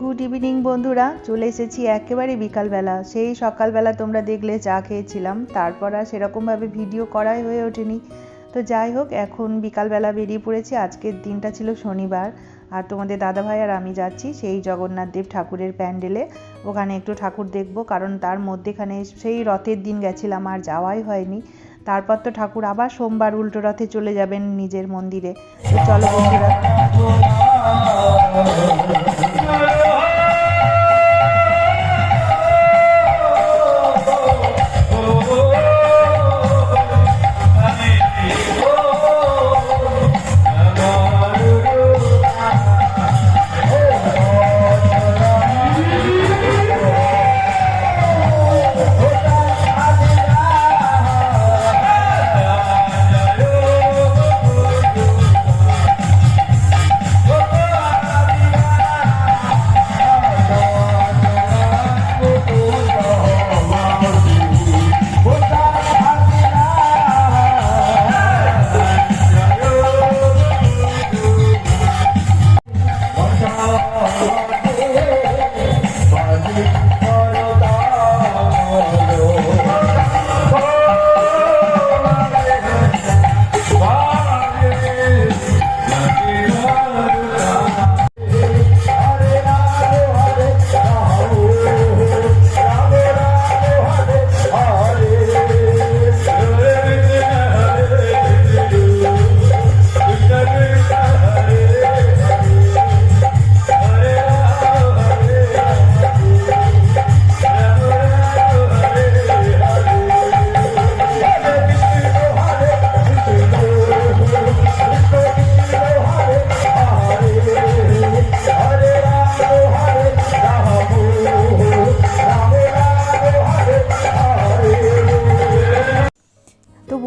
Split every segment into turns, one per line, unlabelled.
Good evening বন্ধুরা। চলে এসেছি একেবারে বিকালবেলা। সেই সকালবেলা তোমরা দেখলে চা খেয়েছিলাম। তারপর আর সেরকমভাবে ভিডিও করাই হয়ে ওঠেনি। তো যাই হোক, এখন বিকালবেলা বেরিয়ে পড়েছি। আজকের দিনটা ছিল শনিবার। আর তোমাদের দাদাভাই আর আমি যাচ্ছি সেই জগন্নাথ দেব ঠাকুরের প্যান্ডেলে। ওখানে একটু ঠাকুর দেখব, কারণ তার মধ্যেখানে সেই রথের দিন গেছিলাম, আর যাওয়াই হয়নি। তারপর তো ঠাকুর আবার সোমবার উল্টো রথে চলে যাবেন নিজের মন্দিরে। তো চলো বন্ধুরা।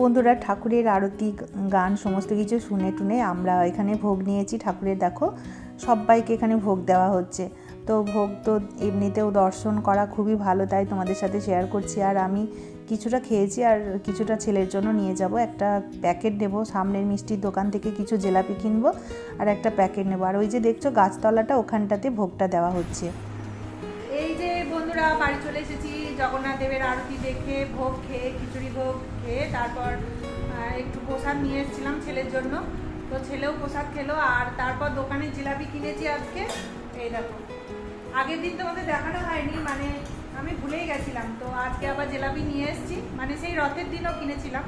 বন্ধুরা, ঠাকুরের আরতি গান, সমস্ত কিছু শুনে টুনে আমরা এখানে ভোগ নিয়েছি। ঠাকুরের দেখো, সবাইকে এখানে ভোগ দেওয়া হচ্ছে। তো ভোগ তো এমনিতেও দর্শন করা খুবই ভালো, তাই তোমাদের সাথে শেয়ার করছি। আর আমি কিছুটা খেয়েছি আর কিছুটা ছেলের জন্য নিয়ে যাব। একটা প্যাকেট নেব, সামনের মিষ্টির দোকান থেকে কিছু জেলাপি কিনবো আর একটা প্যাকেট নেব। আর ওই যে দেখছ, গাছতলাটা, ওখানটাতে ভোগটা দেওয়া হচ্ছে।
বন্ধুরা বাড়ি চলে এসেছি। জগন্নাথ দেবের আরতি দেখে ভোগ খেয়ে, খিচুড়ি ভোগ খেয়ে, তারপর একটু প্রসাদ নিয়ে এসেছিলাম ছেলের জন্য। তো ছেলেও প্রসাদ খেলো, আর তারপর দোকানে জিলাপি কিনেছি আজকে। এই দেখো। আগের দিন তোমাদের দেখানো হয়নি মানে আমি ভুলেই গেছিলাম। তো আজকে আবার জিলাপি নিয়ে এসেছি। মানে সেই রথের দিনও কিনেছিলাম।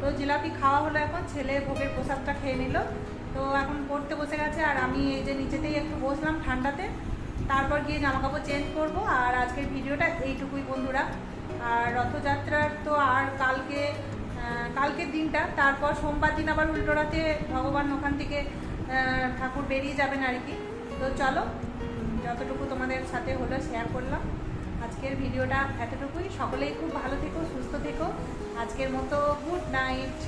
তো জিলাপি খাওয়া হলো এখন, ছেলে ভোগের প্রসাদটা খেয়ে নিল। তো এখন পড়তে বসে গেছে, আর আমি এই যে নিচেতেই একটু বসলাম ঠান্ডাতে। তারপর গিয়ে জামা কাপড় চেঞ্জ করব, আর আজকের ভিডিওটা এইটুকুই বন্ধুরা। আর রথযাত্রার তো আর কালকে কালকের দিনটা, তারপর সোমবার দিন আবার উল্টো রাতে ভগবান ওখান থেকে ঠাকুর বেরিয়ে যাবেন আর কি। তো চলো, যতটুকু তোমাদের সাথে হলো শেয়ার করলাম। আজকের ভিডিওটা এতটুকুই। সকলেই খুব ভালো থেকো, সুস্থ থেকো। আজকের মতো গুড নাইট